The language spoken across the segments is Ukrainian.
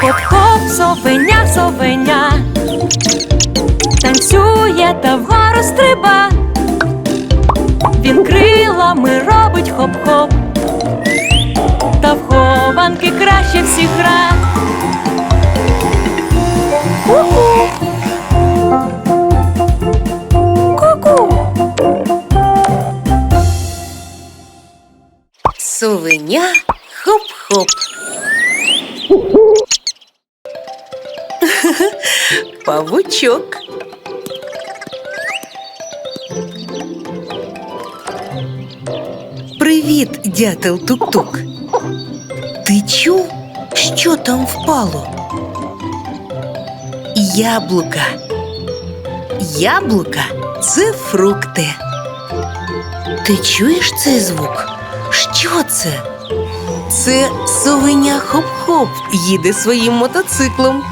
хоп-хоп, совеня, совеня. Танцює та вгору стриба. Він крилами робить хоп-хоп. Та в хованки краще всіх гра. Ку-ку. Ку-ку. Хоп-хоп. Павучок. Привіт, дятел тук-тук. Ти чув, що там впало? Яблука. Яблука це фрукти. Ти чуєш цей звук? Що це? Це совеня хоп-хоп їде своїм мотоциклом.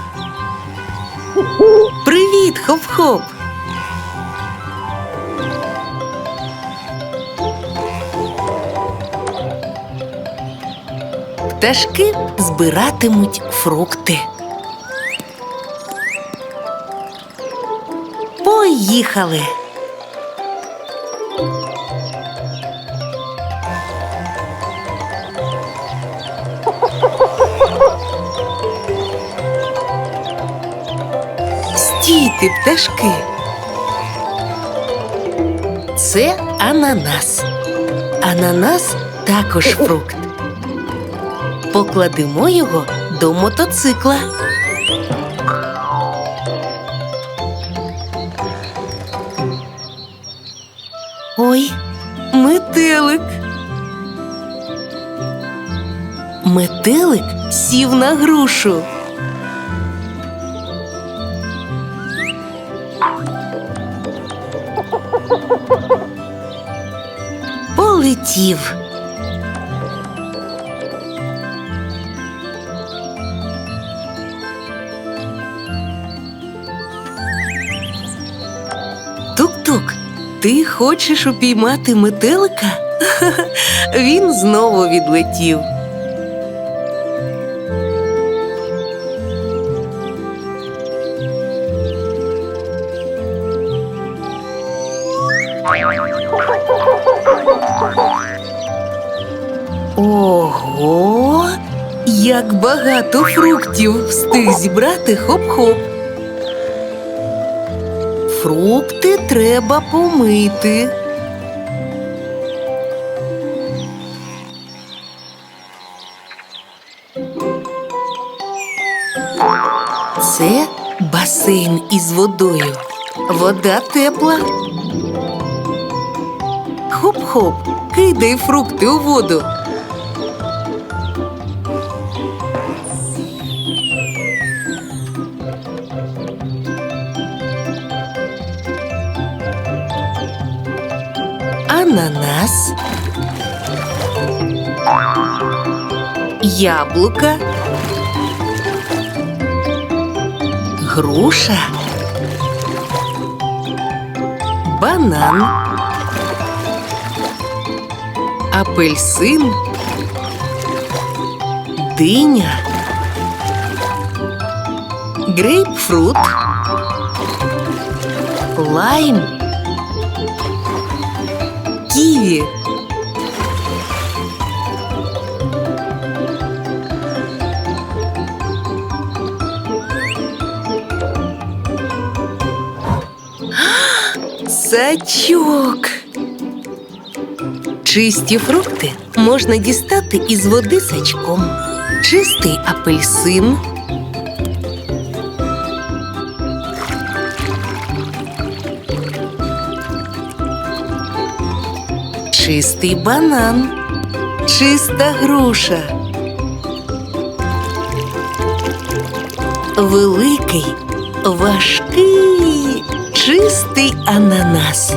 Хоп-хоп! Пташки збиратимуть фрукти. Поїхали. Стійте, пташки. Це ананас. Ананас також фрукт. Покладемо його до мотоцикла. Ой, метелик. Метелик сів на грушу. Полетів. Тук-тук, ти хочеш упіймати метелика? Він знову відлетів. Багато фруктів встиг зібрати хоп-хоп. Фрукти треба помити. Це басейн із водою. Вода тепла. Хоп-хоп, кидай фрукти у воду. Яблука. Груша. Банан. Апельсин. Диня. Грейпфрут. Лайм. Ківі. Сачок. Чисті фрукти можна дістати із води сачком. Чистий апельсин. Чистий банан. Чиста груша. Великий, важкий, чистий ананас.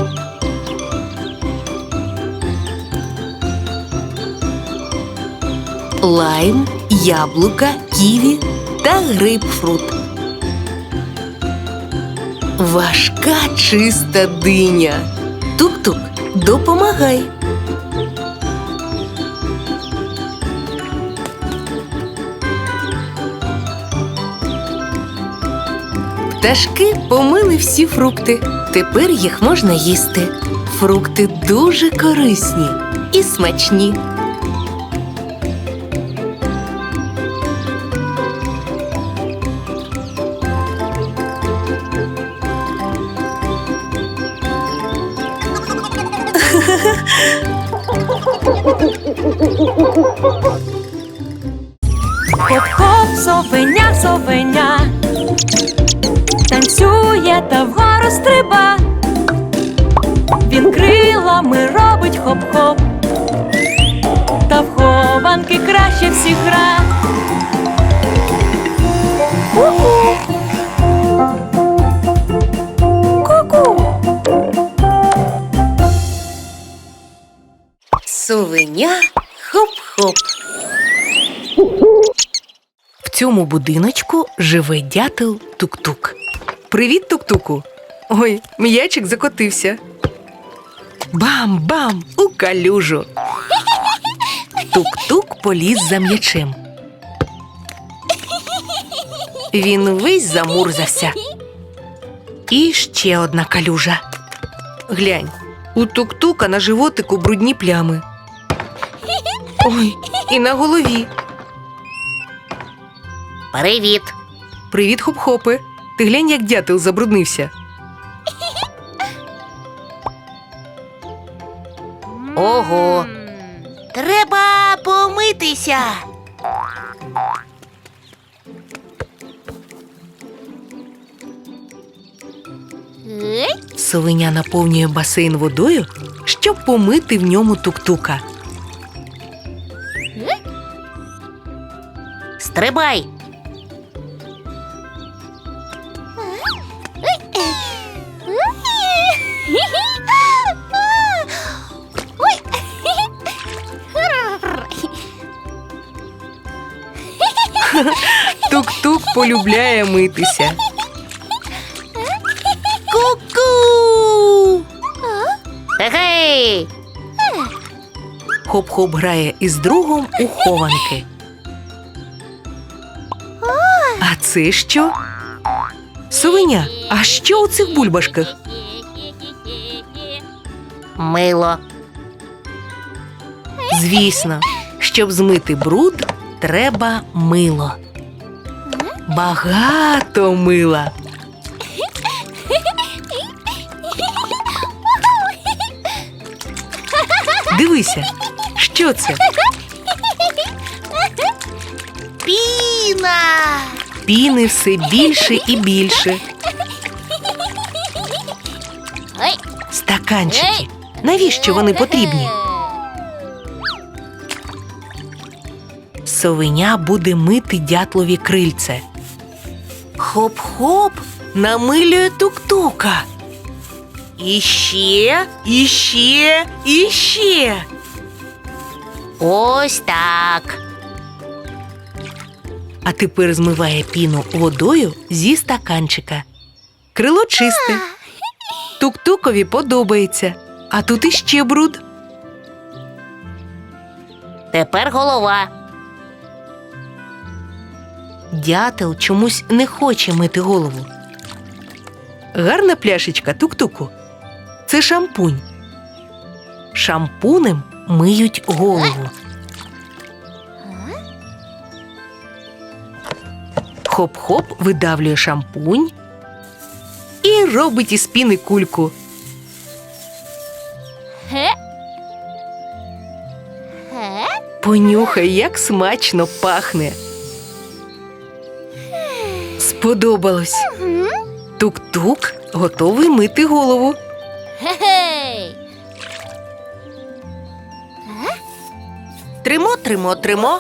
Лайм, яблука, ківі та грейпфрут. Важка чиста диня. Тук-тук, допомагай. Пташки помили всі фрукти. Тепер їх можна їсти. Фрукти дуже корисні і смачні. Цьому будиночку живе дятел Тук-Тук. Привіт, Тук-Туку. Ой, м'ячик закотився. Бам-бам! У калюжу. Тук-тук поліз за м'ячем. Він весь замурзався. І ще одна калюжа. Глянь, у тук-тука на животику брудні плями. Ой, і на голові. Привіт! Привіт, хоп-хопи. Ти глянь, як дятел забруднився. Ого! Треба помитися. Совеня наповнює басейн водою, щоб помити в ньому тук-тука. Стрибай! Тук-тук полюбляє митися. Ку-ку! Гей! Хоп-хоп грає із другом у хованки. А це що? Совеня, а що у цих бульбашках? Мило. Звісно, щоб змити бруд, треба мило. Багато мила. Дивися, що це? Піна! Піни все більше і більше. Стаканчики. Навіщо вони потрібні? Совеня буде мити дятлові крильце. Хоп-хоп намилює тук-тука. Іще, іще, іще. Ось так. А тепер змиває піну водою зі стаканчика. Крило чисте. Тук-тукові подобається. А тут іще бруд. Тепер голова. Дятел чомусь не хоче мити голову. Гарна пляшечка тук-туку. Це шампунь. Шампунем миють голову. Хоп-хоп видавлює шампунь і робить із піни кульку. Понюхай, як смачно пахне. Сподобалось. Тук-тук готовий мити голову. Гей! Тримо, тримо, тримо.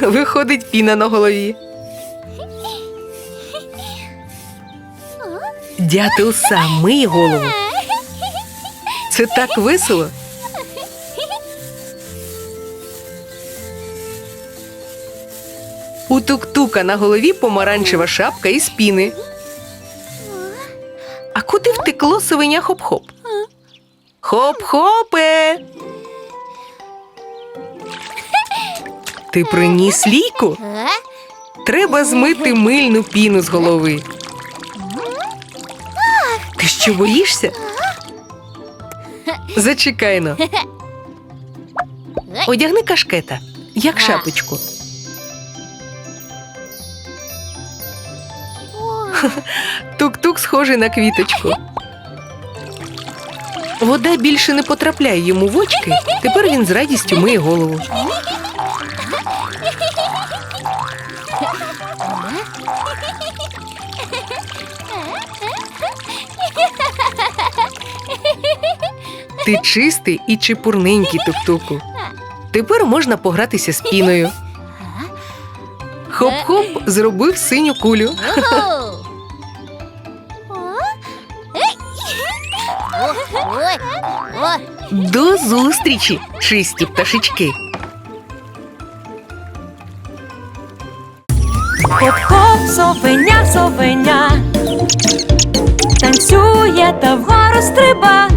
Виходить піна на голові. Дятел сам миє голову. Це так весело. У тук-тука на голові помаранчева шапка із піни. А куди втекло совеня хоп-хоп? Хоп-хопе. Ти приніс ліку? Е? Треба змити мильну піну з голови. Ти що боїшся? Зачекай но. Одягни кашкета, як шапочку. Тук-тук схожий на квіточку. Вода більше не потрапляє йому в очки. Тепер він з радістю миє голову. Ти чистий і чепурненький тук-туку. Тепер можна погратися з піною. Хоп-хоп зробив синю кулю. До зустрічі, чисті пташечки. Хоп-хоп, совеня, совеня. Танцює та вгору стриба.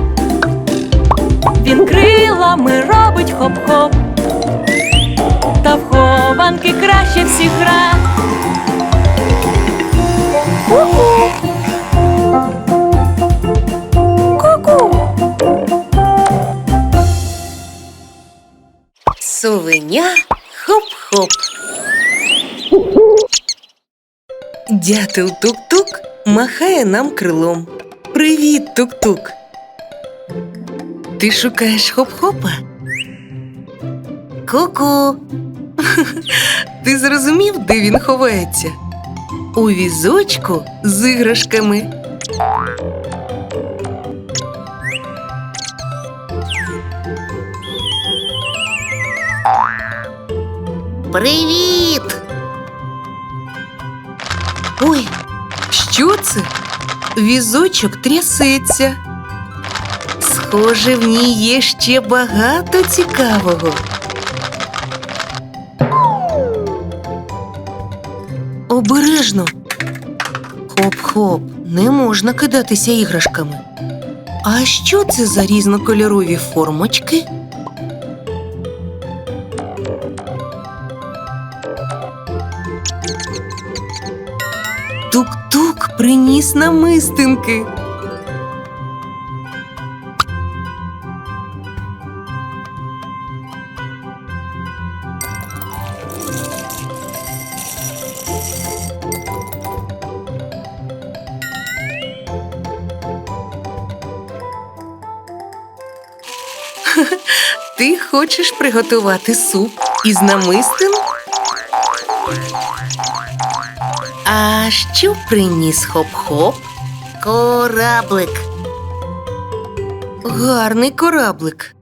Він крилами робить хоп-хоп. Та в хованки краще всіх гра. Ку-ку. Совеня хоп-хоп. Дятел тук-тук махає нам крилом. Привіт, тук-тук. Ти шукаєш хоп-хопа? Ку-ку. Ти зрозумів, де він ховається? У візочку з іграшками. Привіт! Ой, що це? Візочок трясеться. Схоже, в ній є ще багато цікавого. Обережно. Хоп-хоп, не можна кидатися іграшками. А що це за різнокольорові формочки? Приніс намистинки. Ти хочеш приготувати суп із намистин? А що приніс хоп-хоп? Кораблик. Гарний кораблик.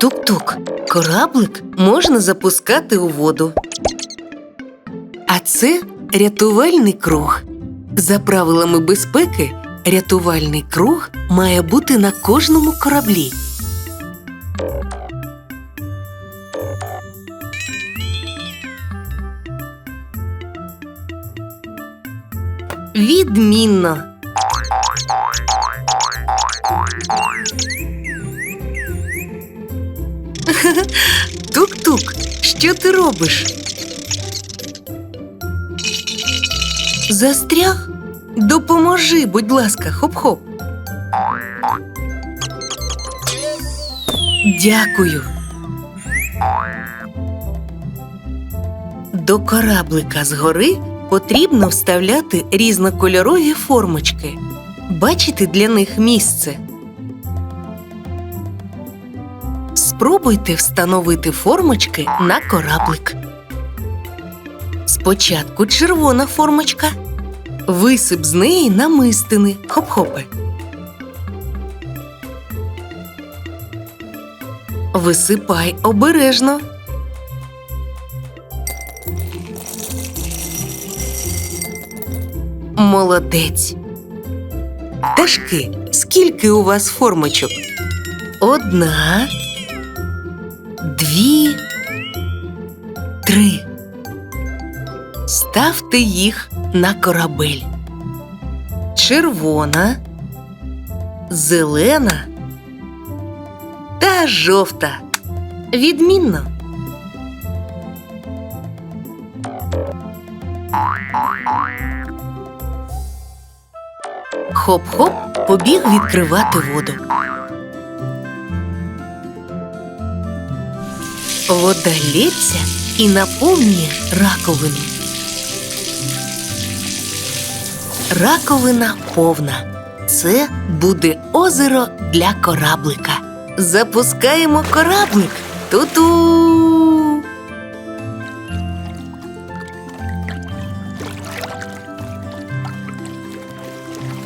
Тук-тук. Кораблик можна запускати у воду. А це рятувальний круг. За правилами безпеки, рятувальний круг має бути на кожному кораблі. Відмінно. Тук-тук, що ти робиш? Застряг? Допоможи, будь ласка, хоп-хоп. Дякую. До кораблика згори потрібно вставляти різнокольорові формочки. Бачите для них місце. Спробуйте встановити формочки на кораблик. Спочатку червона формочка. Висип з неї намистини. Хоп-хопи. Висипай обережно. Молодець. Пташки, скільки у вас формочок? Одна, дві, три. Ставте їх на корабель. Червона, зелена та жовта. Відмінно. Хоп-хоп побіг відкривати воду. Вода лється і наповнює раковину. Раковина повна. Це буде озеро для кораблика. Запускаємо кораблик. Ту-ту.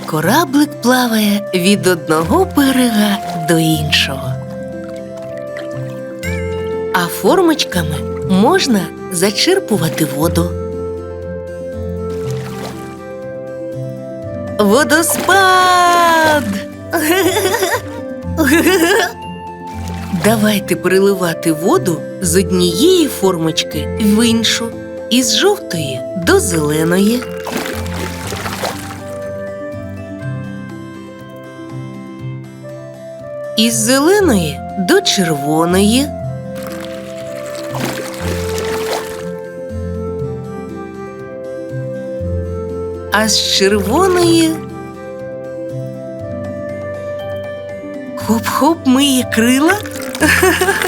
Кораблик плаває від одного берега до іншого. А формочками можна зачерпувати воду. Водоспад! Давайте переливати воду з однієї формочки в іншу, із жовтої до зеленої. Із зеленої до червоної. А з червоної. Хоп-хоп миє крила.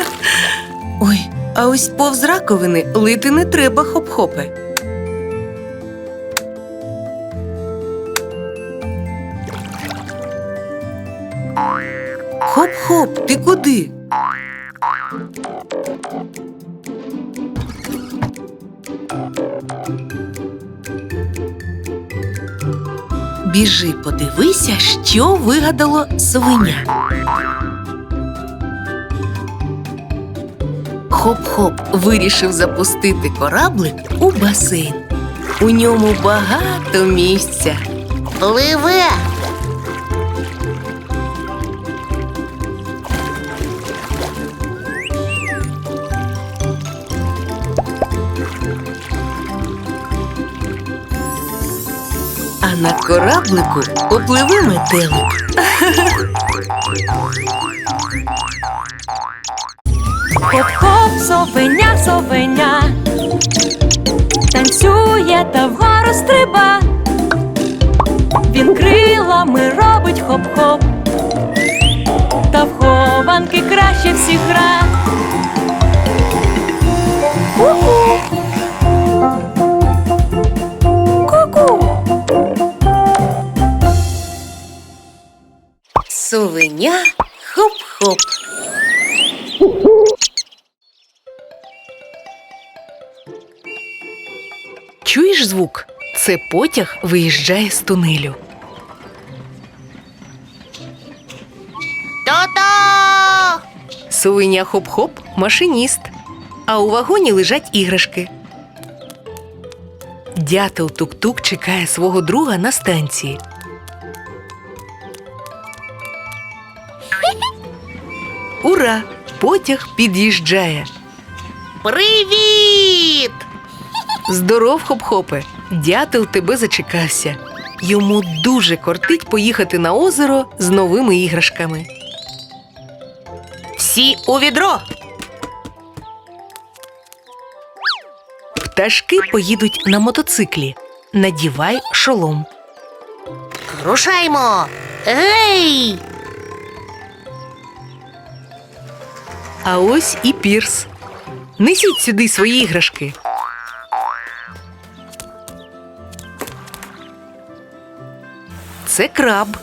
Ой, а ось повз раковини лити не треба хоп-хопи. Хоп-хоп, ти куди? Біжи, подивися, що вигадало свиня. Хоп-хоп вирішив запустити кораблик у басейн. У ньому багато місця. Пливе. На кораблику попливе метелик. Хоп-хоп, совеня, совеня. Танцює та вгору стриба. Він крилами робить хоп-хоп. Та в хованки краще всіх гра. Ку-ку. Звук? Це потяг виїжджає з тунелю. То-то! Совеня хоп-хоп машиніст. А у вагоні лежать іграшки. Дятел тук-тук чекає свого друга на станції. Ура! Потяг під'їжджає. Привіт! Здоров, хоп-хопе! Дятел тебе зачекався. Йому дуже кортить поїхати на озеро з новими іграшками. Всі у відро. Пташки поїдуть на мотоциклі. Надівай шолом. Рушаймо! Гей! А ось і пірс. Несіть сюди свої іграшки. Це краб.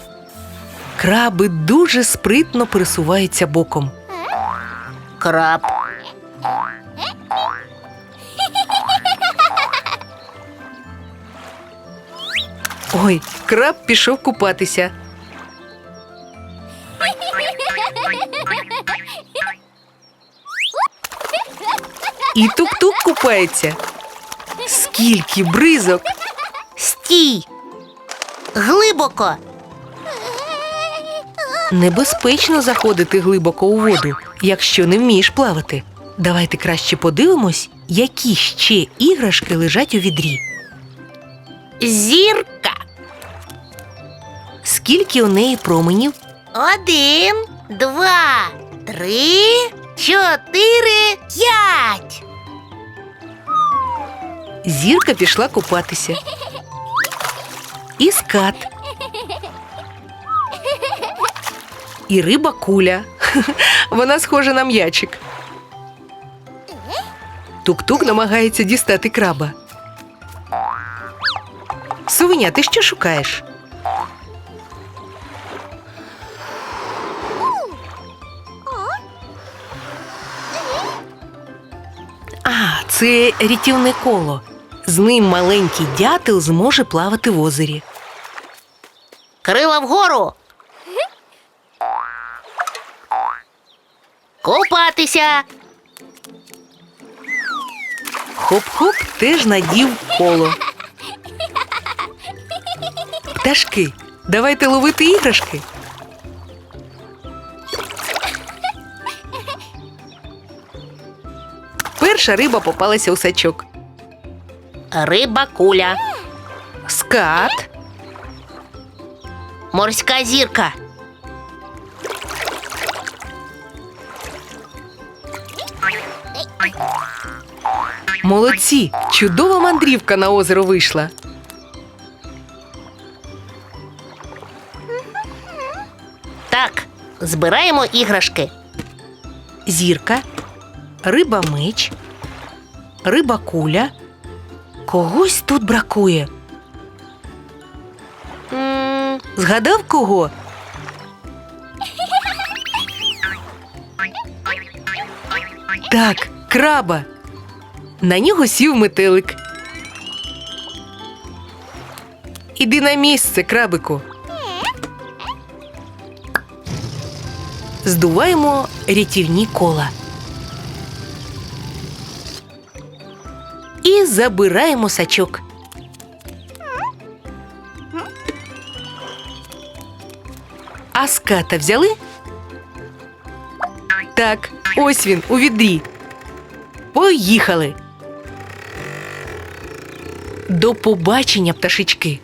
Краби дуже спритно пересуваються боком. Краб. Ой, краб пішов купатися. І тук-тук купається. Скільки бризок! Стій! Глибоко! Небезпечно заходити глибоко у воду, якщо не вмієш плавати. Давайте краще подивимось, які ще іграшки лежать у відрі. Зірка! Скільки у неї променів? Один, два, три, чотири, п'ять. Зірка пішла купатися. І скат. І риба куля. Вона схожа на м'ячик. Тук-тук намагається дістати краба. Совеня, ти що шукаєш? А, це рятівне коло. З ним маленький дятел зможе плавати в озері. Крила вгору. Купатися. Хоп-хоп теж надів коло. Пташки, давайте ловити іграшки. Перша риба попалася у сачок. Риба куля. Скат, Морська зірка. молодці! Чудова мандрівка на озеро вийшла. Так, збираємо іграшки. Зірка, риба меч, риба куля. Когось тут бракує. М, Згадав кого? Так, краба. На нього сів метелик. Іди на місце, крабику. Здуваємо рятівні кола. І забираємо сачок. А ската взяли? Так, ось він у відрі. Поїхали. До побачення, пташечки.